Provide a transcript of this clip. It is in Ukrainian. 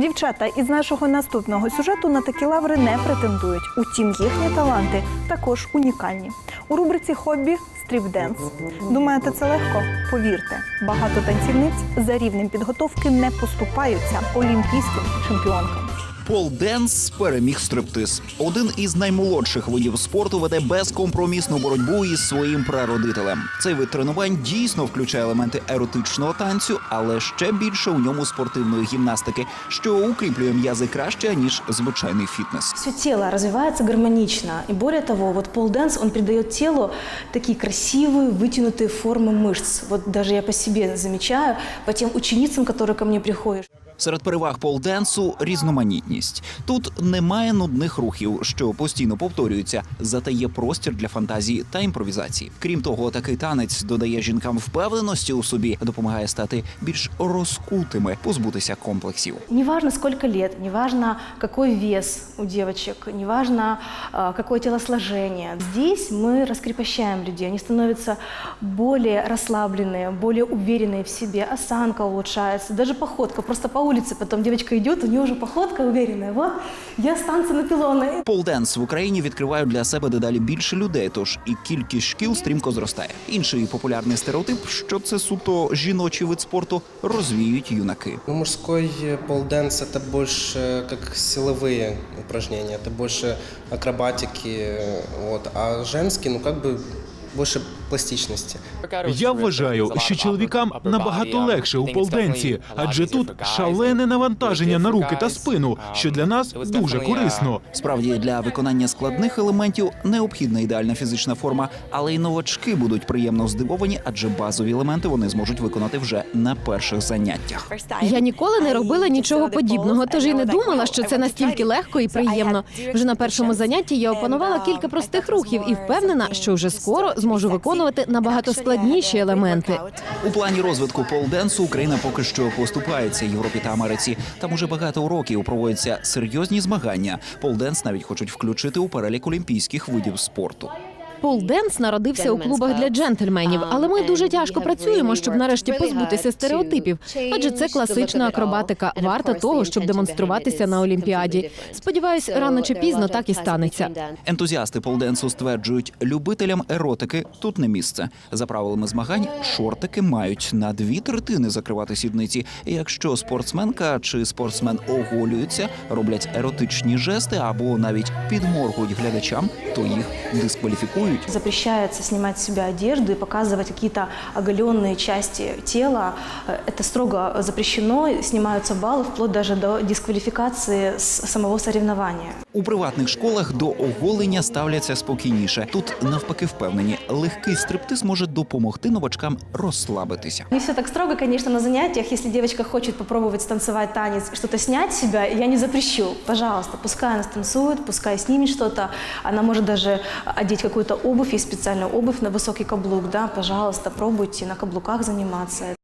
Дівчата із нашого наступного сюжету на такі лаври не претендують. Утім, їхні таланти також унікальні. У рубриці хобі стріпденс. Думаєте, це легко? Повірте, багато танцівниць за рівнем підготовки не поступаються олімпійським чемпіонкам. Пол Денс переміг стриптиз. Один із наймолодших видів спорту веде безкомпромісну боротьбу із своїм прародителем. Цей вид тренувань дійсно включає елементи еротичного танцю, але ще більше у ньому спортивної гімнастики, що укріплює м'язи краще ніж звичайний фітнес. Все тело развивается гармонично. И более того, вот полденс, он придает телу такие красивые, вытянутые формы мышц. Вот даже я по себе замечаю, по тем ученицам, которые ко мне приходят. Серед переваг полденсу різноманітність. Тут немає нудних рухів, що постійно повторюються, зате є простір для фантазії та імпровізації. Крім того, такий танець додає жінкам впевненості у собі, допомагає стати більш розкутими, позбутися комплексів. Неважно, сколько лет, неважно, какой вес у девочек, неважно, а, какое телосложение. Здесь мы раскрепощаем людей, они становятся более расслабленные, более уверенные в себе, осанка улучшается, даже походка. Просто по улице потом девочка идет, у нее уже походка уверенная. Вот, я с танца на пилоны. Полденс в Україні відкривають для себе дедалі більше людей, тож і кількість шкіл стрімко зростає. Інший популярний стереотип, що це суто жіночий вид спорту, розвіють юнаки. Ну, мужской э, полденс это больше как силовые упражнения, это больше акробатики, э, вот, а женский, ну как бы больше пластичности. Я вважаю, що чоловікам набагато легше у полденці, адже тут шалене навантаження на руки та спину, що для нас дуже корисно. Справді для виконання складних елементів необхідна ідеальна фізична форма, але й новачки будуть приємно здивовані, адже базові елементи вони зможуть виконати вже на перших заняттях. Я ніколи не робила нічого подібного, тож і не думала, що це настільки легко і приємно. Вже на першому занятті я опанувала кілька простих рухів і впевнена, що вже скоро зможу виконувати набагато складніші елементи. У плані розвитку полденсу Україна поки що поступається Європі та Америці. Там уже багато років проводяться серйозні змагання. Полденс навіть хочуть включити у перелік олімпійських видів спорту. Полденс народився у клубах для джентльменів, але ми дуже тяжко працюємо, щоб нарешті позбутися стереотипів. Адже це класична акробатика, варта того, щоб демонструватися на олімпіаді. Сподіваюсь, рано чи пізно так і станеться. Ентузіасти полденсу стверджують, любителям еротики тут не місце. За правилами змагань, шортики мають на дві третини закривати сідниці. Якщо спортсменка чи спортсмен оголюються, роблять еротичні жести або навіть підморгують глядачам, то їх дискваліфікують Запрещается снимать с себя одежду и показывать какие-то оголенные части тела. Э, Это строго запрещено, снимаются баллы, вплоть даже до дисквалификации с самого соревнования. У приватних школах до оголення ставляться спокійніше. Тут навпаки впевнені, легкий стриптиз може допомогти новачкам розслабитися. Не все так строго, конечно, на занятиях. Если девочка хочет попробовать станцевать танец, что-то снять с себя, я не запрещу. Пожалуйста, пускай она станцует, пускай снимет что-то. Она может даже одеть какую-то обувь, есть специальная обувь на высокий каблук, да, пожалуйста, пробуйте на каблуках заниматься.